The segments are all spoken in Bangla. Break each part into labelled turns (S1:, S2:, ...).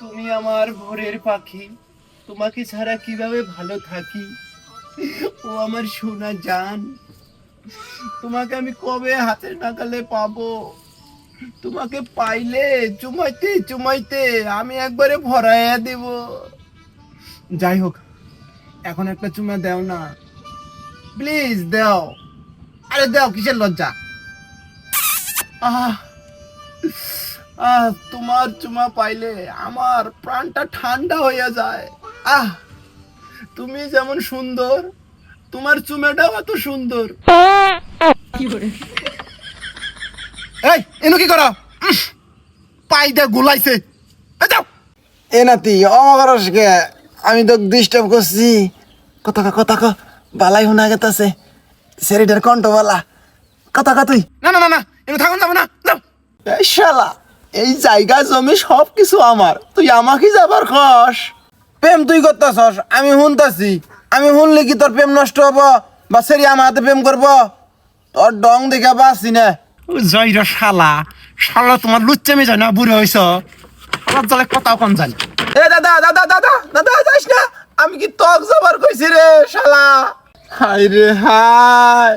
S1: তুমি আমার ভোরের পাখি। তোমাকে ছাড়া কীভাবে ভালো থাকি? ও আমার সোনা জান। তোমাকে আমি কবে হাতের নাগালে পাবো? তোমাকে পাইলে চুমাইতে চুমাইতে আমি একবারে ভরাইয়া দেব। যাই হোক, এখন একটা চুমা দাও না। প্লিজ দাও। আরে দাও, কিসের লজ্জা? আহ। আহ তোমার চুমা পাইলে আমার প্রাণটা ঠান্ডা হইয়া যায়। আহ তুমি যেমন সুন্দর তোমার চুমাটাও এত সুন্দর। এই এনু কি করো? উফ, গুলাইছে। এ যাও।
S2: এ নাতি অমরস আমি তো ডিস্টার্ব করছি। কথা কা কথা কা বালাই শোনা গেতাছে। সেরিটার কণ্ঠ বালা কথা কা তুই।
S1: না না না না এনু থাকুন যাব না যাও।
S2: শালা। এই জায়গা জমি সব কিছু আমার। তুই আমাকে যাবার খস প্রেম তুই করতেছস আমি শুনতাছি। আমি শুনলে কি তোর প্রেম নষ্ট হব? বা সেরি আমার হাতে প্রেম করব? তোর ডং দেখে বাসি না।
S1: জয়রা শালা শালা তোমার লুচ্চামি যায় না বুড়ো হইছ। শালার জলে কথা কম জানি
S2: এ দাদা দাদা দাদা দাদা যাস না। আমি কি তক যাবার কইছি রে শালা? হাই রে হাই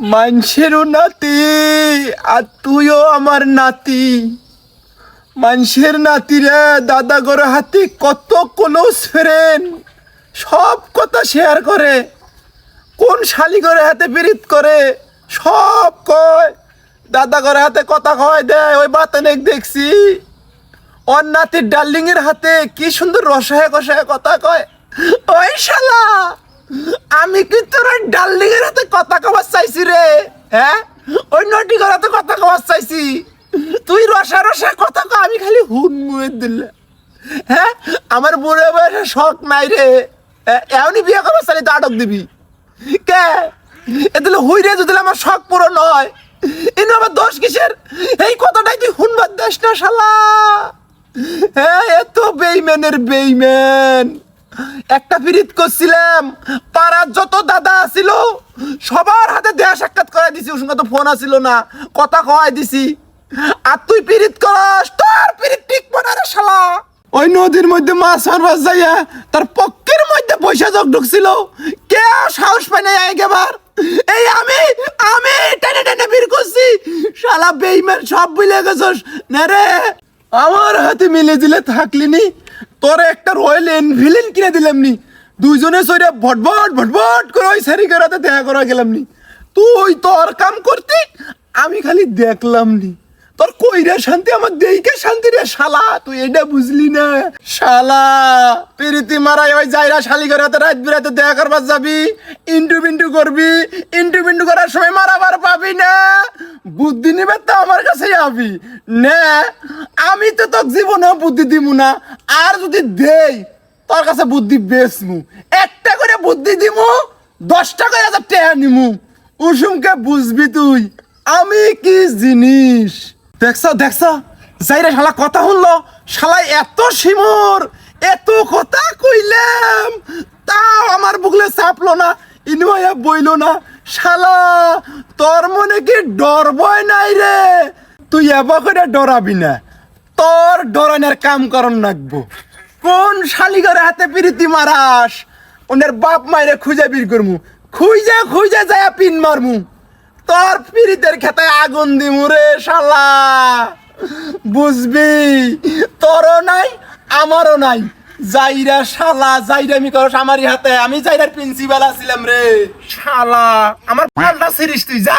S2: মানুষেরও নাতি আর তুইও আমার নাতি। মানুষের নাতি রে দাদা গরে হাতে কত ক্লোজ ফ্রেন্ড সব কথা শেয়ার করে, কোন শালি করে হাতে পিরিত করে, সব কয়। দাদা করে হাতে কথা কয় দেয় ওই বাতানেক দেখছি। ওর নাতির ডার্লিং এর হাতে কি সুন্দর রসায় কষায় কথা কয়। ওই আমি কি তোর ওই ডার্লিং হাতে কথা কবার চাইছি রে? হ্যাঁ? ওই নটি করে হাতে কথা কবার চাইছি। তুই রসা রসা কথা কয়, আমি খালি হুন মুয়ে দিলে। হ্যাঁ? আমার বুড়ে বয়সে শখ নাই রে। এমনই বিয়ে করবার চাইলে তো আটক দিবি। কে? এ দিলে হুই রে, যদি আমার শখ পূরণ হয়। এনে আমার দোষ কিসের? এই কথাটাই তুই হুনবার দেশ না, শালা। হ্যাঁ এত বেইম্যানের বেইম্যান একটা পিরিত করছিলাম। পাড়ার যত দাদা আছিল, সবার হাতে দেয়া সাক্ষাৎ করাই দিছি, ওর সঙ্গে তো ফোন আসিল না, কথা কয় দিছি। আর তুই পিরিত করস, তোর পিরিত ঠিক মনে রে শালা। ওই নদীর মধ্যে মাছ মারবার যাইয়া তার পক্ষের মধ্যে পয়সা যোগ ঢুকছিল। কে সাহস পায় না একেবার এই আমি আমি টেনে টেনে বের করছি। শালা বেইমান, সব ভুলে গেছস। না রে। আমার হাতে মিলে দিলে থাকলি নি। তোর একটা রয়্যাল এনফিল্ড কিনে দিলাম নি দুইজনে সইরা ভটভট ভটভট করে ওই সারি করাতে দেখা করা গেলাম নি তুই তোর কাম করতি, আমি খালি দেখলাম নি তোর কইরা শান্তি, আমার দেইকে শান্তি রে, শালা, তুই এটা বুঝলি না? শালা, প্রীতি মারাই ওই যাইরা শালি করে হাতে রাত বিরাতে দেখা করবার যাবি, ইন্টু বিন্টু করবি, ইন্টু বিন্টু করার সময় মারাবার পাবি না। বুদ্ধি নিবে তো আমার কাছে যাবি নে, আমি তো তোর জীবনে বুদ্ধি দিমু না। আর যদি দেই, তোর কাছে বুদ্ধি বেসমু একটা করে বুদ্ধি দিমু, দশটা করে টাকা নিমু। উসুমকে বুঝবি তুই, আমি কি জিনিস? দেখছ দেখছ? যাইরে শালা কথা শুনলো শালা এত সিমর এত কথা কইলাম, তাও আমার বুকলে চাপলো না ইনওয়া বইলো না, শালা, তোর মনে কি ডর নাই রে? তুই এবার করে ডরাবি না, তোর ডরানোর কাম করন লাগবো কোন শালিগরের হাতে পিরিতি মারাস ওনের বাপ মাইরে খুঁজে বীর করমু, খুঁজে খুঁজে যায় পিন মারমু। তোর পিড়িতের খেতে আগুন দি মুরে শালা। বুঝবি? তোরও নাই, আমারও নাই। জাইরা শালা, জাইরা আমি করস আমারই হাতে। আমি জাইরার প্রিন্সিপাল আছিলাম রে।
S1: শালা, আমার পাল্টা সিরিজ তুই, যা।